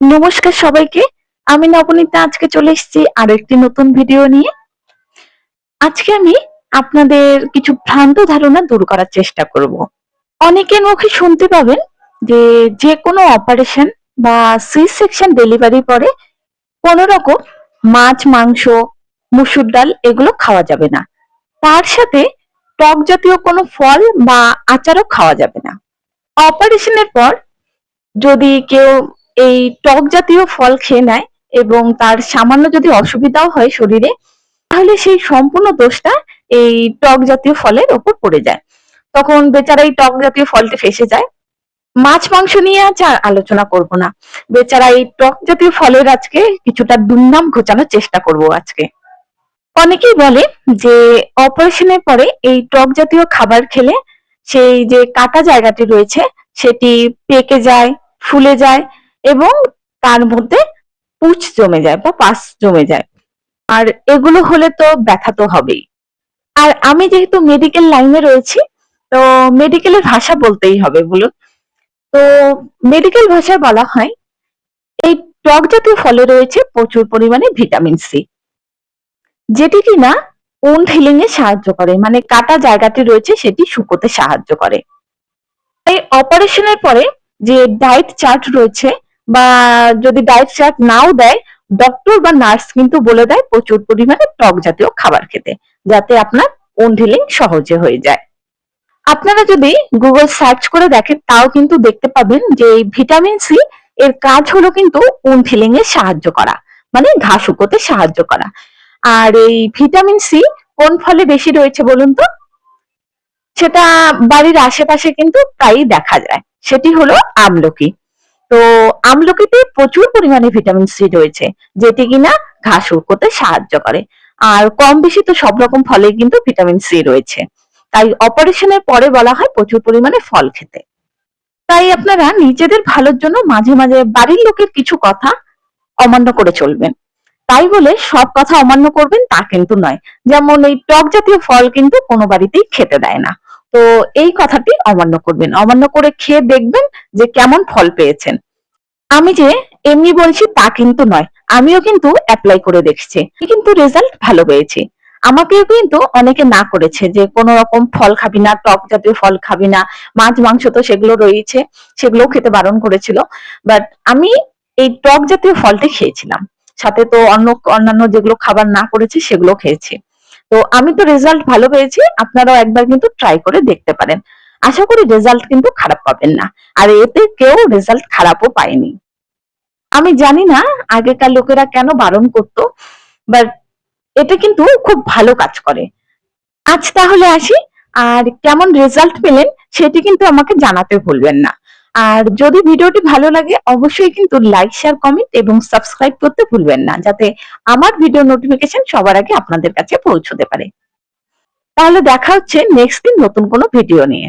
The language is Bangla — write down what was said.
নমস্কার সবাইকে। আমি নবনীতা, আজকে চলে এসেছি আরও একটি নতুন ভিডিও নিয়ে। আজকে আমি আপনাদের কিছু ভ্রান্ত ধারণা দূর করার চেষ্টা করব। অনেকের মুখে শুনতে পাবেন যে যে কোনো অপারেশন বা সি সেকশন ডেলিভারি পরে কোনো রকম মাছ, মাংস, মুসুর ডাল এগুলো খাওয়া যাবে না। তার সাথে টক জাতীয় কোনো ফল বা আচারও খাওয়া যাবে না। অপারেশনের পর যদি কেউ এই টক জাতীয় ফল খেয়ে নেয় এবং তার সামান্য যদি অসুবিধাও হয় শরীরে, তাহলে সেই সম্পূর্ণ দোষটা এই টক জাতীয় ফলের ওপর পড়ে যায়। তখন বেচারা এই টক জাতীয় ফলটি ফেসে যায়। মাছ, মাংস নিয়ে আজ আর আলোচনা করব না। বেচারা এই টক জাতীয় ফলের আজকে কিছুটা দুর্নাম ঘোচানোর চেষ্টা করব আজকে। অনেকেই বলে যে অপারেশনের পরে এই টক জাতীয় খাবার খেলে সেই যে কাটা জায়গাটি রয়েছে, সেটি পেকে যায়, ফুলে যায় এবং তার মধ্যে পুচ জমে যায় বা পাস জমে যায়। আর এগুলো হলে তো ব্যথা তো হবেই। আর আমি যেহেতু মেডিকেল লাইনে রয়েছি, তো মেডিকেলের ভাষা বলতেই হবে, বলুন। তো মেডিকেল ভাষায় বলা হয়, এই টক জাতীয় ফলে রয়েছে প্রচুর পরিমাণে ভিটামিন সি যেটি কিনা উন্ড হিলিং এ সাহায্য করে মানে কাটা জায়গাটি রয়েছে সেটি শুকোতে সাহায্য করে। এই অপারেশনের পরে যে ডায়েট চার্ট রয়েছে বা যদি ডায়েট চার্ট নাও দেয় ডক্টর বা নার্স কিন্তু বলে দেয় প্রচুর পরিমাণে টক জাতীয় খাবার খেতে, যাতে আপনার ওন্ড সহজে হয়ে যায়। আপনারা যদি গুগল সার্চ করে দেখেন, তাও কিন্তু দেখতে পাবেন যে ভিটামিন সি এর কাজ হলো কিন্তু ওন্ড হিলিং এ সাহায্য করা মানে ঘা শুকোতে সাহায্য করা। আর এই ভিটামিন সি কোন ফলে বেশি রয়েছে বলুন তো? সেটা বাড়ির আশেপাশে কিন্তু প্রায়ই দেখা যায়। সেটি হলো আমলকি। তো আমলকিতে প্রচুর পরিমাণে ভিটামিন সি রয়েছে, যেটি কিনা ঘাস শুকোতে সাহায্য করে। আর কম বেশি তো সব রকম ফলে কিন্তু ভিটামিন সি রয়েছে। তাই অপারেশনের পরে বলা হয় প্রচুর পরিমাণে ফল খেতে। তাই আপনারা নিজেদের ভালোর জন্য মাঝে মাঝে বাড়ির লোকের কিছু কথা অমান্য করে চলবেন। তাই বলে সব কথা অমান্য করবেন তা কিন্তু নয়। যেমন এই টক জাতীয় ফল কিন্তু কোনো বাড়িতেই খেতে দেয় না। তো এই কথাটি অমান্য করবেন। অমান্য করে খেয়ে দেখবেন যে কেমন ফল পেয়েছেন। আমি যে এমনি বলছি তা কিন্তু নয়, আমিও কিন্তু অ্যাপ্লাই করে দেখছি। কিন্তু রেজাল্ট ভালো পেয়েছি। আমাকেও কিন্তু অনেকে না করেছে যে কোনো রকম ফল খাবি না, টক জাতীয় ফল খাবি না, মাছ, মাংস তো সেগুলো রয়েছে সেগুলোও খেতে বারণ করেছিল। বাট আমি এই টক জাতীয় ফলটি খেয়েছিলাম। সাথে তো অন্য, অন্যান্য যেগুলো খাবার না করেছি সেগুলো খেয়েছি। তো আমি তো রেজাল্ট ভালো পেয়েছি, আপনারাও একবার কিন্তু ট্রাই করে দেখতে পারেন। আশা করি রেজাল্ট কিন্তু খারাপ পাবেন না, আর এতে কেউ রেজাল্ট খারাপও পায়নি। আমি জানি না আগেকার লোকেরা কেন বারণ করতো বাট এটা কিন্তু খুব ভালো কাজ করে। আজ তাহলে আসি, আর কেমন রেজাল্ট পেলেন সেটি কিন্তু আমাকে জানাতে ভুলবেন না। আর যদি ভিডিওটি ভালো লাগে, অবশ্যই কিন্তু লাইক শেয়ার কমেন্ট এবং সাবস্ক্রাইব করতে ভুলবেন না, যাতে আমার ভিডিও নোটিফিকেশন সবার আগে আপনাদের কাছে পৌঁছতে পারে। তাহলে দেখা হচ্ছে নেক্সট দিন নতুন কোনো ভিডিও নিয়ে।